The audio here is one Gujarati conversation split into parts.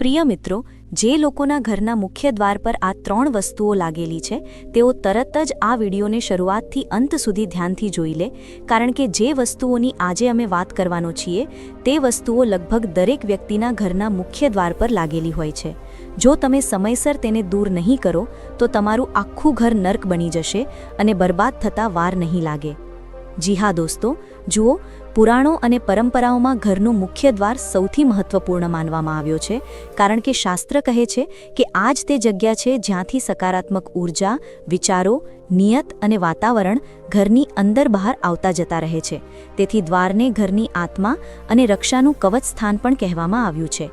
પ્રિય મિત્રો, જે લોકોના ઘરના મુખ્ય દ્વાર પર આ ત્રણ વસ્તુઓ લાગેલી છે, તેઓ તરત જ આ વિડીયોને શરૂઆતથી અંત સુધી ધ્યાનથી જોઈ લે, કારણ કે જે વસ્તુઓની આજે અમે વાત કરવાનો છીએ, તે વસ્તુઓ લગભગ દરેક વ્યક્તિના ઘરના મુખ્ય દ્વાર પર લાગેલી હોય છે. જો તમે સમયસર તેને દૂર નહીં કરો, તો તમારું આખું ઘર નર્ક બની જશે અને બરબાદ થતા વાર નહીં લાગે. જી હા દોસ્તો, જુઓ, પુરાણો અને પરંપરાઓમાં ઘરનું મુખ્ય દ્વાર સૌથી મહત્વપૂર્ણ માનવામાં આવ્યો છે, કારણ કે શાસ્ત્ર કહે છે કે આ જ તે જગ્યા છે જ્યાંથી સકારાત્મક ઊર્જા વિચારો, નિયત અને વાતાવરણ ઘરની અંદર બહાર આવતા જતા રહે છે. તેથી દ્વારને ઘરની આત્મા અને રક્ષાનું કવચ સ્થાન પણ કહેવામાં આવ્યું છે.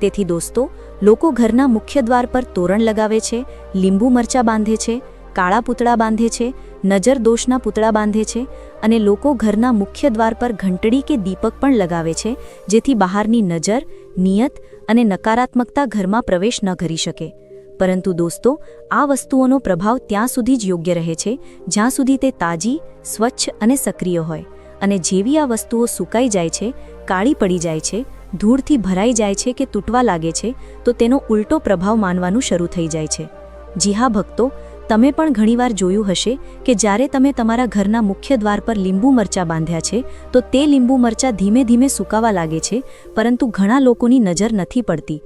તેથી દોસ્તો, લોકો ઘરના મુખ્ય દ્વાર પર તોરણ લગાવે છે, લીંબુ મરચા બાંધે છે કાળા પૂતળા બાંધે છે, નજર દોષના પૂતળા બાંધે છે અને લોકો ઘરના મુખ્ય દ્વાર પર ઘંટડી કે દીપક પણ લગાવે છે, જેથી બહારની નજર, નિયત અને નકારાત્મકતા ઘરમાં પ્રવેશ ન કરી શકે. પરંતુ દોસ્તો, આ વસ્તુઓનો પ્રભાવ ત્યાં સુધી જ યોગ્ય રહે છે, જ્યાં સુધી તે તાજી, સ્વચ્છ અને સક્રિય હોય. અને જેવી આ વસ્તુઓ સુકાઈ જાય છે, કાળી પડી જાય છે, ધૂળથી ભરાઈ જાય છે કે તૂટવા લાગે છે, તો તેનો ઉલટો પ્રભાવ માનવાનું શરૂ થઈ જાય છે. જી હા, ભક્તો તમે પણ ઘણીવાર જોયું હશે કે જ્યારે તમે તમારા ઘરના મુખ્ય દ્વાર પર લીંબુ મરચાં બાંધ્યા છે, તો તે લીંબુ મરચાં ધીમે ધીમે સુકાવા લાગે છે, પરંતુ ઘણા લોકોની નજર નથી પડતી.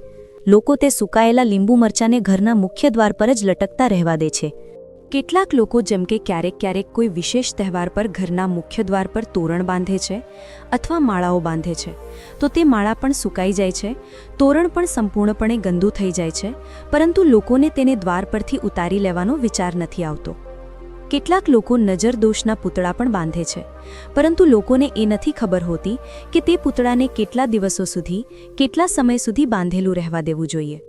લોકો તે સુકાયેલા લીંબુ મરચાંને ઘરના મુખ્ય દ્વાર પર જ લટકતા રહેવા દે છે. કેટલાક લોકો જેમ કે ક્યારેક ક્યારેક કોઈ વિશેષ તહેવાર પર ઘરના મુખ્ય દ્વાર પર તોરણ બાંધે છે અથવા માળાઓ બાંધે છે. તો તે માળા પણ સુકાઈ જાય છે. તોરણ પણ સંપૂર્ણપણે ગંદુ થઈ જાય છે, પરંતુ લોકોને તેને દ્વાર પરથી ઉતારી લેવાનો વિચાર નથી આવતો. કેટલાક લોકો નજરદોષના પૂતળા પણ બાંધે છે, પરંતુ લોકોને એ નથી ખબર હોતી કે તે પૂતળાને કેટલા દિવસો સુધી, કેટલા સમય સુધી બાંધેલું રહેવા દેવું જોઈએ.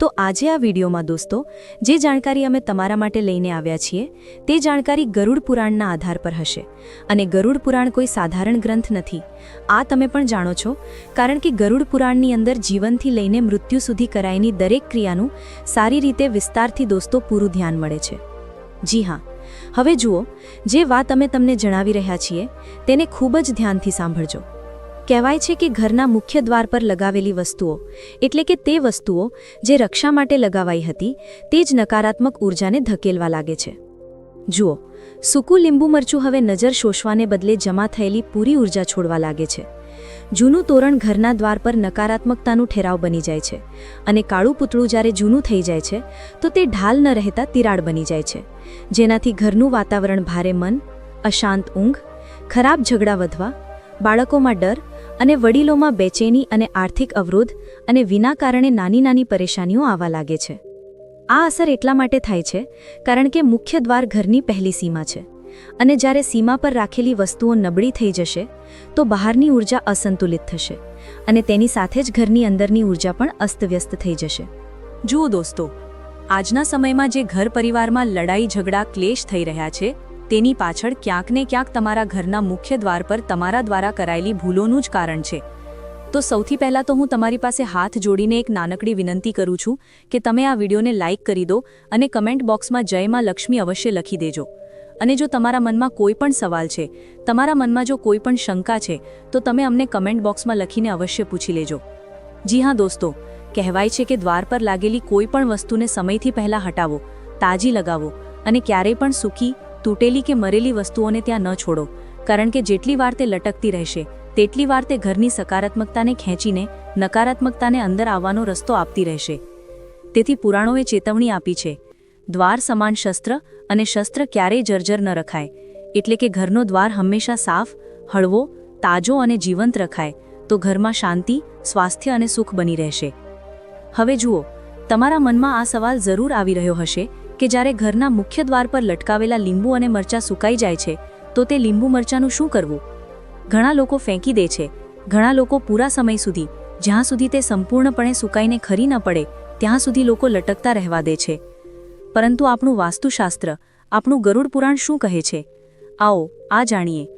તો આજે આ વિડીયોમાં દોસ્તો, જે જાણકારી અમે તમારા માટે લઈને આવ્યા છીએ, તે જાણકારી ગરુડ પુરાણના આધાર પર હશે. અને ગરુડ પુરાણ કોઈ સાધારણ ગ્રંથ નથી. આ તમે પણ જાણો છો, કારણ કે ગરુડ પુરાણની અંદર જીવનથી લઈને મૃત્યુ સુધી કરાયેલી દરેક ક્રિયાનું સારી રીતે વિસ્તારથી દોસ્તો પૂરું ધ્યાન મળે છે. જી હા. હવે જુઓ, જે વાત અમે તમને જણાવી રહ્યા છીએ, તેને ખૂબ જ ધ્યાનથી સાંભળજો. કહેવાય છે કે ઘરના મુખ્ય દ્વાર પર લગાવેલી વસ્તુઓ, એટલે કે તે વસ્તુઓ જે રક્ષા માટે લગાવાઈ હતી, તે જ નકારાત્મક ઉર્જાને ધકેલવા લાગે છે. જુઓ, સૂકું લીંબુ મરચું હવે નજર શોષવાને બદલે જમા થયેલી પૂરી ઊર્જા છોડવા લાગે છે. જૂનું તોરણ ઘરના દ્વાર પર નકારાત્મકતાનું ઠેરાવ બની જાય છે અને કાળું પૂતળું જ્યારે જૂનું થઈ જાય છે, તો તે ઢાલ ન રહેતા તિરાડ બની જાય છે. જેનાથી ઘરનું વાતાવરણ ભારે મન, અશાંત ઊંઘ, ખરાબ ઝઘડા વધવા, બાળકોમાં ડર અને વડીલોમાં બેચેની અને આર્થિક અવરોધ અને વિના કારણે નાની નાની પરેશાનીઓ આવવા લાગે છે. આ અસર એટલા માટે થાય છે, કારણ કે મુખ્ય દ્વાર ઘરની પહેલી સીમા છે અને જ્યારે સીમા પર રાખેલી વસ્તુઓ નબળી થઈ જશે, તો બહારની ઊર્જા અસંતુલિત થશે અને તેની સાથે જ ઘરની અંદરની ઊર્જા પણ અસ્તવ્યસ્ત થઈ જશે. જુઓ દોસ્તો, આજના સમયમાં જે ઘર પરિવારમાં લડાઈ ઝઘડા ક્લેશ થઈ રહ્યા છે તેની પાછળ ક્યાંક ને ક્યાંક તમારા ઘરના મુખ્ય દ્વાર પર તમારા દ્વારા કરાયેલી ભૂલોનું જ કારણ છે. તો સૌથી પહેલાં તો હું તમારી પાસે હાથ જોડીને એક નાનકડી વિનંતી કરું છું કે તમે આ વિડીયોને લાઇક કરી દો અને કમેન્ટ બોક્સમાં જયમાં લક્ષ્મી અવશ્ય લખી દેજો. અને જો તમારા મનમાં કોઈ પણ સવાલ છે, તમારા મનમાં જો કોઈ પણ શંકા છે, તો તમે અમને કમેન્ટ બોક્સમાં લખીને અવશ્ય પૂછી લેજો. જી હા દોસ્તો, કહેવાય છે કે દ્વાર પર લાગેલી કોઈ પણ વસ્તુને સમયથી પહેલાં હટાવો, તાજી લગાવો અને ક્યારેય પણ સૂકી તૂટેલી કે મરેલી વસ્તુઓને ત્યાં ન છોડો, કારણ કે જેટલી વાર તે લટકતી રહેશે, તેટલી વાર તે ઘરની સકારાત્મકતાને ખેંચીને નકારાત્મકતાને અંદર આવવાનો રસ્તો આપતી રહેશે. તેથી પુરાણોએ ચેતવણી આપી છે, દ્વાર સમાન શસ્ત્ર અને શસ્ત્ર ક્યારેય જર્જર ન રખાય, એટલે કે ઘરનો દ્વાર હંમેશા સાફ, હળવો, તાજો અને જીવંત રખાય, તો ઘરમાં શાંતિ, સ્વાસ્થ્ય અને સુખ બની રહેશે. હવે જુઓ, તમારા મનમાં આ સવાલ જરૂર આવી રહ્યો હશે કે જ્યારે ઘરના મુખ્ય દ્વાર પર લટકાવેલા લીંબુ અને મરચાં સુકાઈ જાય છે, તો તે લીંબુ મરચાંનું શું કરવું? ઘણા લોકો ફેંકી દે છે. ઘણા લોકો પૂરા સમય સુધી, જ્યાં સુધી તે સંપૂર્ણપણે સુકાઈને ખરી ન પડે, ત્યાં સુધી લોકો લટકતા રહેવા દે છે. પરંતુ આપણું વાસ્તુશાસ્ત્ર, આપણું ગરુડ પુરાણ શું કહે છે? આવો, આ જાણીએ.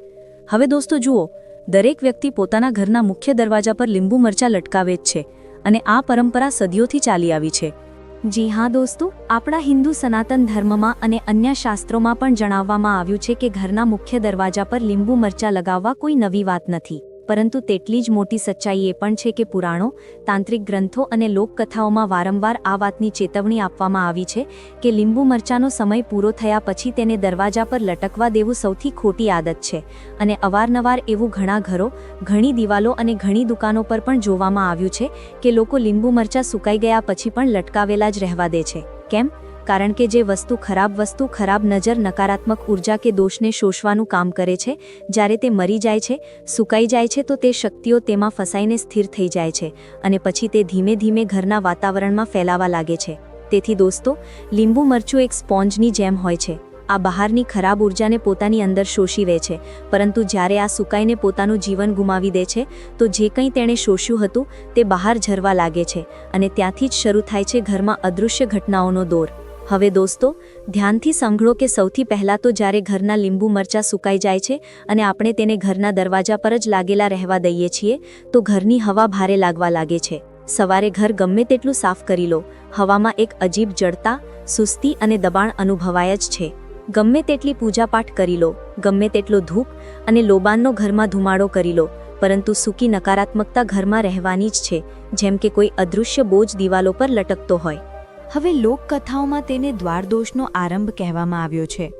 હવે દોસ્તો જુઓ, દરેક વ્યક્તિ પોતાના ઘરના મુખ્ય દરવાજા પર લીંબુ મરચાં લટકાવે જ છે અને આ પરંપરા સદીઓથી ચાલી આવી છે. જી હા દોસ્તો, આપણા હિન્દુ સનાતન ધર્મમાં અને અન્ય શાસ્ત્રોમાં પણ જણાવવામાં આવ્યું છે કે ઘરના મુખ્ય દરવાજા પર લીંબુ મરચા લગાવવા કોઈ નવી વાત નથી. પરંતુ તેટલી જ મોટી સચ્ચાઈ એ પણ છે કે પુરાણો, તાંત્રિક ગ્રંથો અને લોકકથાઓમાં વારંવાર આ વાતની ચેતવણી આપવામાં આવી છે કે લીંબુ મરચાનો સમય પૂરો થયા પછી તેને દરવાજા પર લટકવા દેવું સૌથી ખોટી આદત છે અને અવારનવાર એવું ઘણા ઘરો, ઘણી દિવાલો અને ઘણી દુકાનો પર પણ જોવામાં આવ્યું છે કે લોકો લીંબુ મરચાં સુકાઈ ગયા પછી પણ લટકાવેલા જ રહેવા દે છે. કેમ? કારણ કે જે વસ્તુ ખરાબ વસ્તુ, ખરાબ નજર, નકારાત્મક ઊર્જા કે દોષને શોષવાનું કામ કરે છે, જ્યારે તે મરી જાય છે, સુકાઈ જાય છે, તો તે શક્તિઓ તેમાં ફસાઈને સ્થિર થઈ જાય છે અને પછી તે ધીમે ધીમે ઘરના વાતાવરણમાં ફેલાવા લાગે છે. તેથી દોસ્તો, લીંબુ મરચું એક સ્પોન્જની જેમ હોય છે. આ બહારની ખરાબ ઉર્જાને પોતાની અંદર શોષી લે છે, પરંતુ જ્યારે આ સુકાઈને પોતાનું જીવન ગુમાવી દે છે, તો જે કંઈ તેણે શોષ્યું હતું, તે બહાર ઝરવા લાગે છે અને ત્યાંથી જ શરૂ થાય છે ઘરમાં અદૃશ્ય ઘટનાઓનો દોર. હવે દોસ્તો, ધ્યાનથી સાંભળો કે સૌથી પહેલાં તો જ્યારે ઘરના લીંબુ મરચાં સુકાઈ જાય છે અને આપણે તેને ઘરના દરવાજા પર જ લાગેલા રહેવા દઈએ છીએ, તો ઘરની હવા ભારે લાગવા લાગે છે. સવારે ઘર ગમે તેટલું સાફ કરી લો, હવામાં એક અજીબ જડતા, સુસ્તી અને દબાણ અનુભવાય જ છે. ગમે તેટલી પૂજાપાઠ કરી લો, ગમે તેટલો ધૂપ અને લોબાનનો ઘરમાં ધુમાડો કરી લો, પરંતુ સૂકી નકારાત્મકતા ઘરમાં રહેવાની જ છે, જેમ કે કોઈ અદૃશ્ય બોજ દિવાલો પર લટકતો હોય. હવે લોકકથાઓમાં તેને દ્વારદોષનો આરંભ કહેવામાં આવ્યો છે.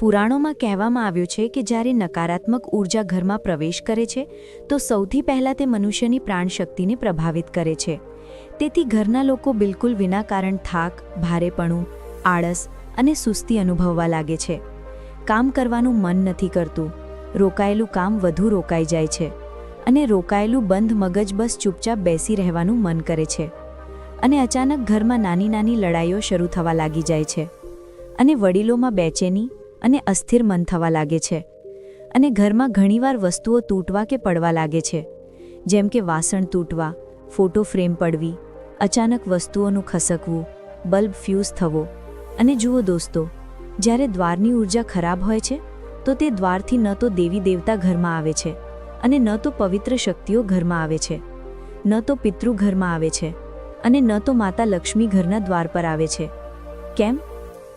પુરાણોમાં કહેવામાં આવ્યું છે કે જ્યારે નકારાત્મક ઊર્જા ઘરમાં પ્રવેશ કરે છે, તો સૌથી પહેલાં તે મનુષ્યની પ્રાણશક્તિને પ્રભાવિત કરે છે. તેથી ઘરના લોકો બિલકુલ વિના કારણ થાક, ભારેપણું, આળસ અને સુસ્તી અનુભવવા લાગે છે. કામ કરવાનું મન નથી કરતું. રોકાયેલું કામ વધુ રોકાઈ જાય છે. અને રોકાયેલું બંધ મગજ બસ ચૂપચાપ બેસી રહેવાનું મન કરે છે. અને અચાનક ઘરમાં નાની નાની લડાઈઓ શરૂ થવા લાગી જાય છે. અને વડીલોમાં બેચેની અને અસ્થિર મન થવા લાગે છે. અને ઘરમાં ઘણીવાર વસ્તુઓ તૂટવા કે પડવા લાગે છે. જેમ કે વાસણ તૂટવા, ફોટો ફ્રેમ પડવી, અચાનક વસ્તુઓનું ખસકવું, બલ્બ ફ્યુઝ થવો. અને જુઓ દોસ્તો, જ્યારે દ્વારની ઊર્જા ખરાબ હોય છે, તો તે દ્વારથી ન તો દેવી દેવતા ઘરમાં આવે છે. અને ન તો પવિત્ર શક્તિઓ ઘરમાં આવે છે. ન તો પિતૃ ઘરમાં આવે છે. અને ન તો માતા લક્ષ્મી ઘરના દ્વાર પર આવે છે. કેમ?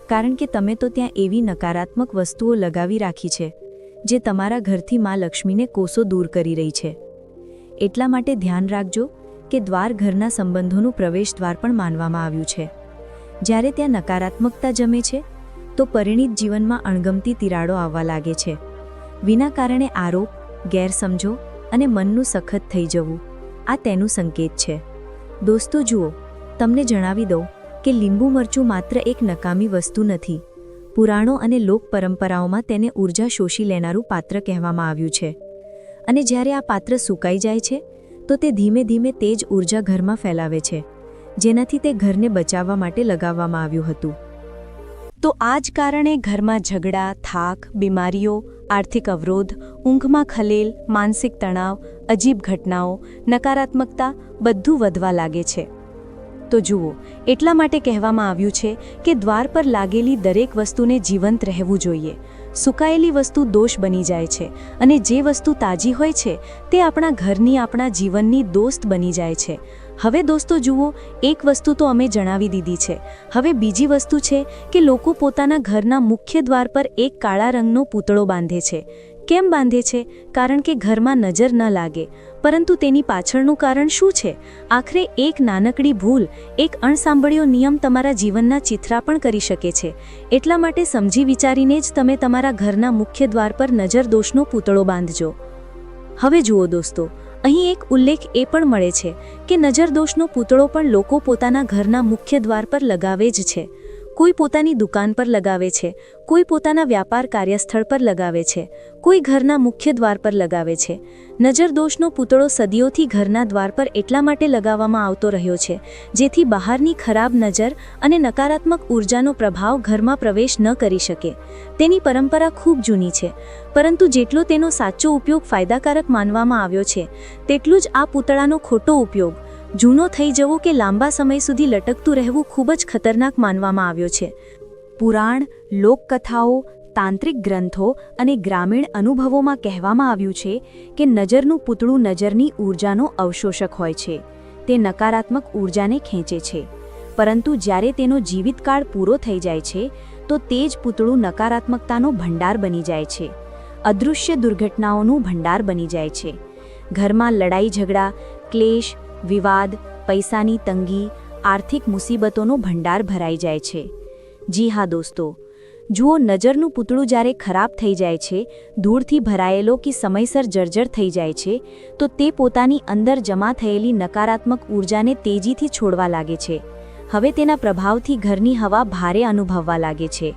કારણ કે તમે તો ત્યાં એવી નકારાત્મક વસ્તુઓ લગાવી રાખી છે, જે તમારા ઘરથી મા લક્ષ્મીને કોસો દૂર કરી રહી છે. એટલા માટે ધ્યાન રાખજો કે દ્વાર ઘરના સંબંધોનું પ્રવેશ દ્વાર પણ માનવામાં આવ્યું છે. જ્યારે ત્યાં નકારાત્મકતા જમે છે, તો પરિણીત જીવનમાં અણગમતી તિરાડો આવવા લાગે છે. વિના કારણે આરોપ, ગેરસમજો અને મનનું સખત થઈ જવું, આ તેનું સંકેત છે. દોસ્તો, જુઓ, તમને જણાવી દઉં કે લીંબુ મરચું માત્ર એક નકામી વસ્તુ નથી. પુરાણો અને લોક પરંપરાઓમાં તેને ઊર્જા શોષી લેનારું પાત્ર કહેવામાં આવ્યું છે. અને જ્યારે આ પાત્ર સુકાઈ જાય છે, તો તે ધીમે ધીમે તે જ ઊર્જા ઘરમાં ફેલાવે છે, જેનાથી તે ઘરને બચાવવા માટે લગાવવામાં આવ્યું હતું. તો આ જ કારણે ઘરમાં ઝઘડા, થાક, બીમારીઓ, આર્થિક અવરોધ, ઊંઘમાં ખલેલ, માનસિક તણાવ, અજીબ ઘટનાઓ, નકારાત્મકતા બધું વધવા લાગે છે. તો જુઓ, એટલા માટે કહેવામાં આવ્યું છે કે દ્વાર પર લાગેલી દરેક વસ્તુને જીવંત રહેવું જોઈએ. સુકાયેલી વસ્તુ દોષ બની જાય છે અને જે વસ્તુ તાજી હોય છે તે આપણા ઘરની, આપણા જીવનની દોસ્ત બની જાય છે. હવે દોસ્તો જુઓ, એક વસ્તુ તો અમે જણાવી દીધી છે. હવે બીજી વસ્તુ છે કે લોકો પોતાના ઘરના મુખ્ય દ્વાર પર એક કાળા રંગનો પૂતળો બાંધે છે. કેમ બાંધે છે? કારણ કે ઘરમાં નજર ન લાગે. પરંતુ તેની પાછળનું કારણ શું છે? આખરે એક નાનકડી ભૂલ, એક અણસાંભળ્યો નિયમ તમારા જીવનના ચિત્રા પણ કરી શકે છે. એટલા માટે સમજી વિચારીને જ તમે તમારા ઘરના મુખ્ય દ્વાર પર નજર દોષનો પૂતળો બાંધજો. હવે જુઓ દોસ્તો અહીં એક ઉલ્લેખ એ પણ મળે છે કે નજરદોષનો પૂતળો પણ લોકો પોતાના ઘરના મુખ્ય દ્વાર પર લગાવે જ છે. કોઈ પોતાની દુકાન પર લગાવે છે, કોઈ પોતાના વ્યાપાર કાર્યસ્થળ પર લગાવે છે, કોઈ ઘરના મુખ્ય દ્વાર પર લગાવે છે. નજરદોષનો પૂતળો સદીઓથી ઘરના દ્વાર પર એટલા માટે લગાવવામાં આવતો રહ્યો છે, જેથી બહારની ખરાબ નજર અને નકારાત્મક ઉર્જાનો પ્રભાવ ઘરમાં પ્રવેશ ન કરી શકે. તેની પરંપરા ખૂબ જૂની છે, પરંતુ જેટલો તેનો સાચો ઉપયોગ ફાયદાકારક માનવામાં આવ્યો છે, તેટલું જ આ પૂતળાનો ખોટો ઉપયોગ જૂનો થઈ જવો કે લાંબા સમય સુધી લટકતું રહેવું ખૂબ જ ખતરનાક માનવામાં આવ્યો છે. પુરાણ, લોકકથાઓ, તાંત્રિક ગ્રંથો અને ગ્રામીણ અનુભવોમાં કહેવામાં આવ્યું છે કે નજરનું પૂતળું નજરની ઊર્જાનો અવશોષક હોય છે. તે નકારાત્મક ઊર્જાને ખેંચે છે. પરંતુ જ્યારે તેનો જીવિતકાળ પૂરો થઈ જાય છે, તો તે જ પૂતળું નકારાત્મકતાનો ભંડાર બની જાય છે. અદૃશ્ય દુર્ઘટનાઓનું ભંડાર બની જાય છે. ઘરમાં લડાઈ ઝઘડા ક્લેશ વિવાદ, પૈસાની તંગી, આર્થિક મુસીબતોનો ભંડાર ભરાઈ જાય છે. જી હા દોસ્તો, જુઓ નજરનું પૂતળું જ્યારે ખરાબ થઈ જાય છે, ધૂળથી ભરાયેલો કે સમયસર જર્જર થઈ જાય છે, તો તે પોતાની અંદર જમા થયેલી નકારાત્મક ઊર્જાને તેજીથી છોડવા લાગે છે. હવે તેના પ્રભાવથી ઘરની હવા ભારે અનુભવવા લાગે છે.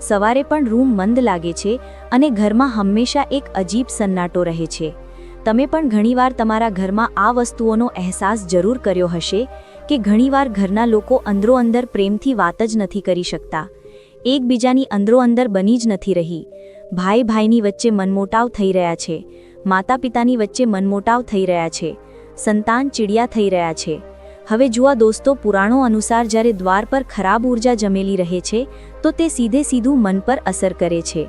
સવારે પણ રૂમ મંદ લાગે છે અને ઘરમાં હંમેશા એક અજીબ સન્નાટો રહે છે. તમે પણ ઘણીવાર તમારા ઘરમાં આ વસ્તુઓનો અહેસાસ જરૂર કર્યો હશે કે ઘણીવાર ઘરના લોકો અંદરોઅંદર પ્રેમથી વાત જ નથી કરી શકતા. એકબીજાની અંદરોઅંદર બની જ નથી રહી. ભાઈ ભાઈની વચ્ચે મનમોટાવ થઈ રહ્યા છે. માતા પિતાની વચ્ચે મનમોટાવ થઈ રહ્યા છે. સંતાન ચીડિયા થઈ રહ્યા છે. હવે જુઓ દોસ્તો પુરાણો અનુસાર જ્યારે દ્વાર પર ખરાબ ઊર્જા જમેલી રહે છે, તો તે સીધે સીધું મન પર અસર કરે છે.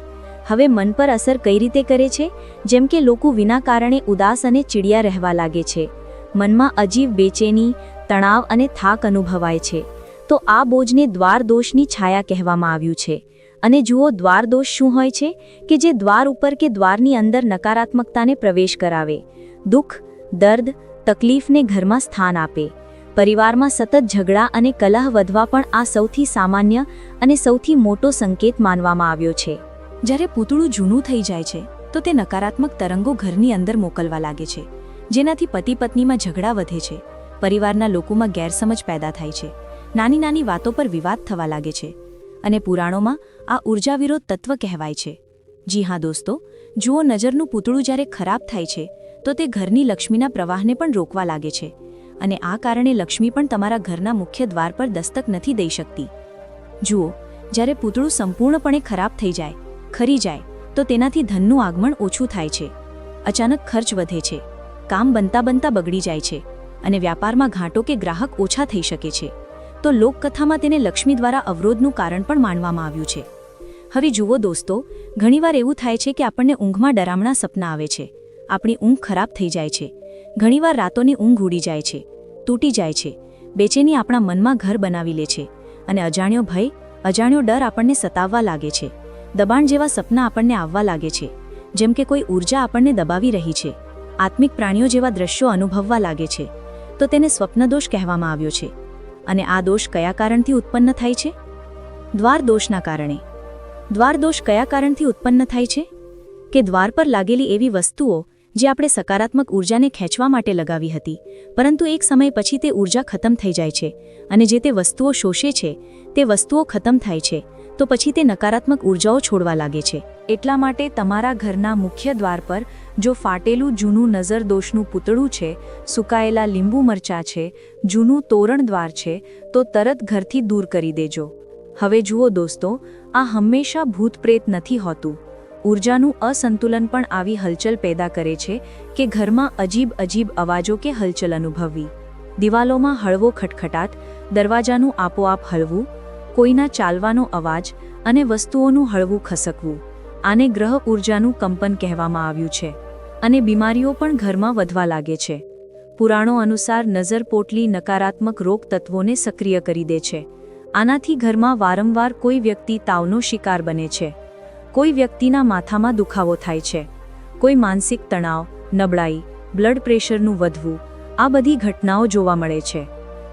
હવે મન પર અસર કઈ રીતે કરે છે? જેમ કે લોકો વિના કારણે ઉદાસ અને ચીડિયા રહેવા લાગે છે. મનમાં અજીબ બેચેની, તણાવ અને થાક અનુભવાય છે. તો આ બોજને દ્વારદોષની છાયા કહેવામાં આવ્યું છે. અને જુઓ દ્વારદોષ શું હોય છે? કે જે દ્વાર ઉપર કે દ્વારની અંદર નકારાત્મકતાને પ્રવેશ કરાવે. દુઃખ, દર્દ, તકલીફને ઘરમાં સ્થાન આપે. પરિવારમાં સતત ઝઘડા અને કલહ વધવા પણ આ સૌથી સામાન્ય અને સૌથી મોટો સંકેત માનવામાં આવ્યો છે. જ્યારે પૂતળું જૂનું થઈ જાય છે, તો તે નકારાત્મક તરંગો ઘરની અંદર મોકલવા લાગે છે, જેનાથી પતિ પત્નીમાં ઝઘડા વધે છે, પરિવારના લોકોમાં ગેરસમજ પેદા થાય છે, નાની નાની વાતો પર વિવાદ થવા લાગે છે, અને પુરાણોમાં આ ઊર્જા વિરોધ તત્વ કહેવાય છે. જી હા દોસ્તો, જુઓ નજરનું પૂતળું જ્યારે ખરાબ થાય છે, તો તે ઘરની લક્ષ્મીના પ્રવાહને પણ રોકવા લાગે છે, અને આ કારણે લક્ષ્મી પણ તમારા ઘરના મુખ્ય દ્વાર પર દસ્તક નથી દઈ શકતી. જુઓ, જ્યારે પૂતળું સંપૂર્ણપણે ખરાબ થઈ જાય ખરી જાય, તો તેનાથી ધનનું આગમન ઓછું થાય છે. અચાનક ખર્ચ વધે છે. કામ બનતા બનતા બગડી જાય છે. અને વ્યાપારમાં ઘાટો કે ગ્રાહક ઓછા થઈ શકે છે. તો લોકકથામાં તેને લક્ષ્મી દ્વારા અવરોધનું કારણ પણ માનવામાં આવ્યું છે. હવે જુઓ દોસ્તો, ઘણીવાર એવું થાય છે કે આપણને ઊંઘમાં ડરામણા સપના આવે છે. આપણી ઊંઘ ખરાબ થઈ જાય છે. ઘણીવાર રાતોની ઊંઘ ઉડી જાય છે. તૂટી જાય છે. બેચેની આપણા મનમાં ઘર બનાવી લે છે. અને અજાણ્યો ભય, અજાણ્યો ડર આપણને સતાવવા લાગે છે. દબાણ જેવા સપના આપણને આવવા લાગે છે. જેમ કે કોઈ ઊર્જા આપણને દબાવી રહી છે. આત્મિક પ્રાણીઓ જેવા દ્રશ્યો અનુભવવા લાગે છે. તો તેને સ્વપ્નદોષ કહેવામાં આવ્યો છે. અને આ દોષ કયા કારણથી ઉત્પન્ન થાય છે? દ્વાર દોષના કારણે. દ્વાર દોષ કયા કારણથી ઉત્પન્ન થાય છે? કે દ્વાર પર લાગેલી એવી વસ્તુઓ જે આપણે સકારાત્મક ઊર્જાને ખેંચવા માટે લગાવી હતી, પરંતુ એક સમય પછી તે ઊર્જા ખતમ થઈ જાય છે અને જે તે વસ્તુઓ શોષે છે, તે વસ્તુઓ ખતમ થાય છે. તો પછી તે નકારાત્મક ઉર્જાઓ છોડવા લાગે છે. એટલા માટે તમારા ઘરના મુખ્ય દ્વાર પર જો ફાટેલું જૂનું નજર દોષનું પૂતળું છે, સુકાયેલા લીંબુ મરચાં છે, જૂનું તોરણ દ્વાર છે, તો તરત ઘરથી દૂર કરી દેજો. હવે જુઓ દોસ્તો, આ હંમેશા ભૂતપ્રેત નથી હોતું. ઉર્જાનું અસંતુલન પણ આવી હલચલ પેદા કરે છે કે ઘરમાં અજીબ અજીબ અવાજો કે હલચલ અનુભવવી. દિવાલોમાં હળવો ખટખટાટ, દરવાજાનું આપોઆપ હળવું કોઈના ચાલવાનો અવાજ અને વસ્તુઓનું હળવું ખસકવું. આને ગ્રહ ઉર્જાનું કંપન કહેવામાં આવ્યું છે અને બીમારીઓ પણ ઘરમાં વધવા લાગે છે. પુરાણો અનુસાર નજર પોટલી નકારાત્મક રોગ તત્વોને સક્રિય કરી દે છે. આનાથી ઘરમાં વારંવાર કોઈ વ્યક્તિ તાવનો શિકાર બને છે. કોઈ વ્યક્તિના માથામાં દુખાવો થાય છે. કોઈ માનસિક તણાવ, નબળાઈ, બ્લડ પ્રેશરનું વધવું, આ બધી ઘટનાઓ જોવા મળે છે.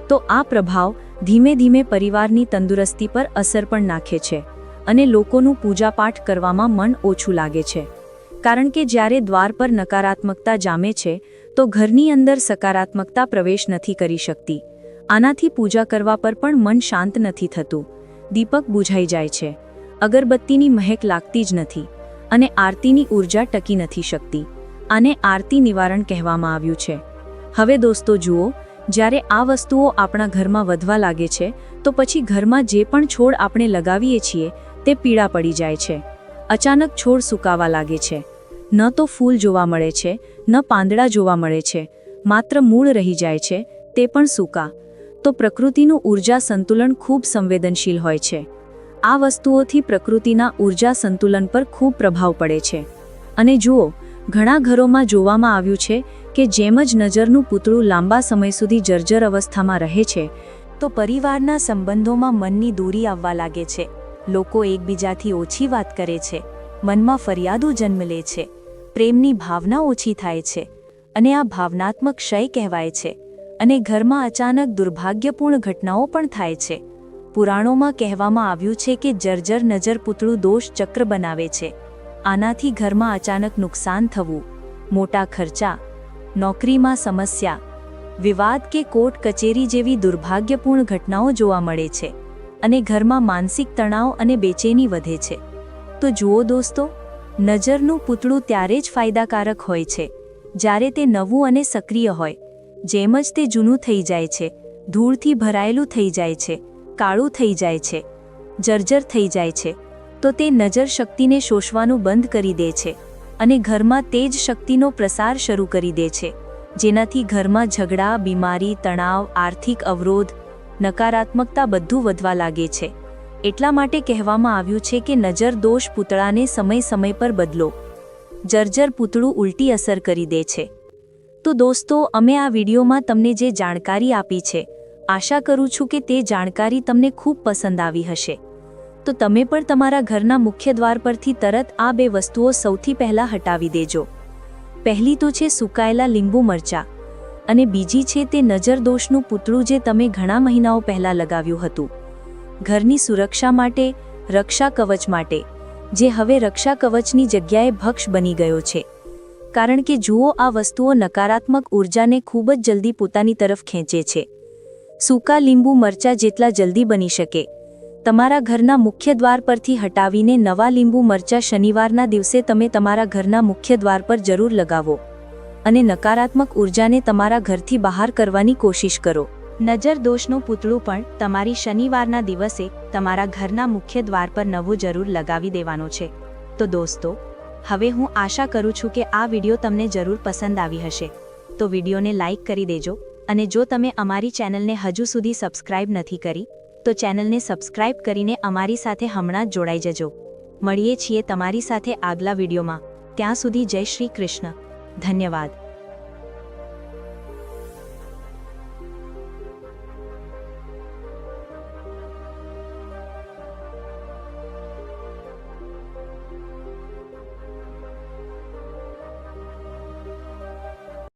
તો આ પ્રભાવ ધીમે ધીમે પરિવારની તંદુરસ્તી પર અસર પણ નાખે છે અને લોકોનું પૂજાપાઠ કરવામાં મન ઓછું લાગે છે. કારણ કે જ્યારે દ્વાર પર નકારાત્મકતા જામે છે, તો ઘરની અંદર સકારાત્મકતા પ્રવેશ નથી કરી શકતી. આનાથી પૂજા કરવા પર પણ મન શાંત નથી થતું. દીપક બુઝાઈ જાય છે. અગરબત્તીની મહેક લાગતી જ નથી અને આરતીની ઊર્જા ટકી નથી શકતી. આને આરતી નિવારણ કહેવામાં આવ્યું છે. હવે દોસ્તો જુઓ જ્યારે આ વસ્તુઓ આપણા ઘરમાં વધવા લાગે છે, તો પછી ઘરમાં જે પણ છોડ આપણે લગાવીએ છીએ, તે પીળા પડી જાય છે. અચાનક છોડ સુકાવા લાગે છે. ન તો ફૂલ જોવા મળે છે, ન પાંદડા જોવા મળે છે. માત્ર મૂળ રહી જાય છે, તે પણ સૂકા. તો પ્રકૃતિનું ઊર્જા સંતુલન ખૂબ સંવેદનશીલ હોય છે. આ વસ્તુઓથી પ્રકૃતિના ઊર્જા સંતુલન પર ખૂબ પ્રભાવ પડે છે. અને જુઓ, ઘણા ઘરોમાં જોવામાં આવ્યું છે કે જેમ જ નજરનું પૂતળું લાંબા સમય સુધી જર્જર અવસ્થામાં રહે છે, તો પરિવારના સંબંધોમાં મનની દૂરી આવવા લાગે છે. લોકો એકબીજાથી ઓછી વાત કરે છે, મનમાં ફરિયાદો જન્મ લે છે, પ્રેમની ભાવના ઓછી થાય છે, અને આ ભાવનાત્મક ક્ષય કહેવાય છે, અને ઘરમાં અચાનક દુર્ભાગ્યપૂર્ણ ઘટનાઓ પણ થાય છે. પુરાણોમાં કહેવામાં આવ્યું છે કે જર્જર નજર પૂતળું દોષ ચક્ર બનાવે છે. આનાથી ઘરમાં અચાનક નુકસાન થવું, મોટા ખર્ચા નોકરીમાં સમસ્યા, વિવાદ કે કોર્ટ કચેરી જેવી દુર્ભાગ્યપૂર્ણ ઘટનાઓ જોવા મળે છે અને ઘરમાં માનસિક તણાવ અને બેચેની વધે છે. તો જુઓ દોસ્તો, નજરનું પૂતળું ત્યારે જ ફાયદાકારક હોય છે, જ્યારે તે નવું અને સક્રિય હોય, જેમ જ તે જૂનું થઈ જાય છે, ધૂળથી ભરાયેલું થઈ જાય છે, કાળું થઈ જાય છે, જર્જર થઈ જાય છે, તો તે નજર શક્તિને શોષવાનું બંધ કરી દે છે. અને ઘરમાં તે જ શક્તિનો પ્રસાર શરૂ કરી દે છે. જેનાથી ઘરમાં ઝઘડા, બીમારી, તણાવ, આર્થિક અવરોધ, નકારાત્મકતા બધું વધવા લાગે છે. એટલા માટે કહેવામાં આવ્યું છે કે નજર દોષ પૂતળાને સમય સમય પર બદલો. જર્જર પૂતળું ઉલટી અસર કરી દે છે. તો દોસ્તો, અમે આ વિડીયોમાં તમને જે જાણકારી આપી છે, આશા કરું છું કે તે જાણકારી તમને ખૂબ પસંદ આવી હશે. તો તમે પણ તમારા ઘરના મુખ્ય દ્વાર પરથી તરત આ બે વસ્તુઓ સૌથી પહેલાં હટાવી દેજો. પહેલી તો છે સુકાયેલા લીંબુ મરચાં અને બીજી છે તે નજર દોષનું પૂતળું જે તમે ઘણા મહિનાઓ પહેલાં લગાવ્યું હતું. ઘરની સુરક્ષા માટે, રક્ષા કવચ માટે, જે હવે રક્ષા કવચની જગ્યાએ ભક્ષ બની ગયો છે. કારણ કે જુઓ આ વસ્તુઓ નકારાત્મક ઊર્જાને ખૂબ જ જલ્દી પોતાની તરફ ખેંચે છે. સૂકા લીંબુ મરચાં જેટલા જલ્દી બની શકે તમારા ઘરના મુખ્ય દ્વાર પરથી હટાવીને નવા લીંબુ મરચાં શનિવારના દિવસે તમે તમારા ઘરના મુખ્ય દ્વાર પર જરૂર લગાવો અને નકારાત્મક ઊર્જાને તમારા ઘરથી બહાર કરવાની કોશિશ કરો. નજર દોષનું પૂતળું પણ તમારી શનિવારના દિવસે તમારા ઘરના મુખ્ય દ્વાર પર નવું જરૂર લગાવી દેવાનું છે. તો દોસ્તો, હવે હું આશા કરું છું કે આ વીડિયો તમને જરૂર પસંદ આવી હશે. તો વિડીયોને લાઇક કરી દેજો અને જો તમે અમારી ચેનલને હજુ સુધી સબસ્ક્રાઇબ નથી કરી તો ચેનલને સબસ્ક્રાઇબ કરીને અમારી સાથે હમણાં જ જોડાઈ જજો. મળીએ છીએ તમારી સાથે આગલા વિડીયોમાં. ત્યાં સુધી જય શ્રી કૃષ્ણ. ધન્યવાદ.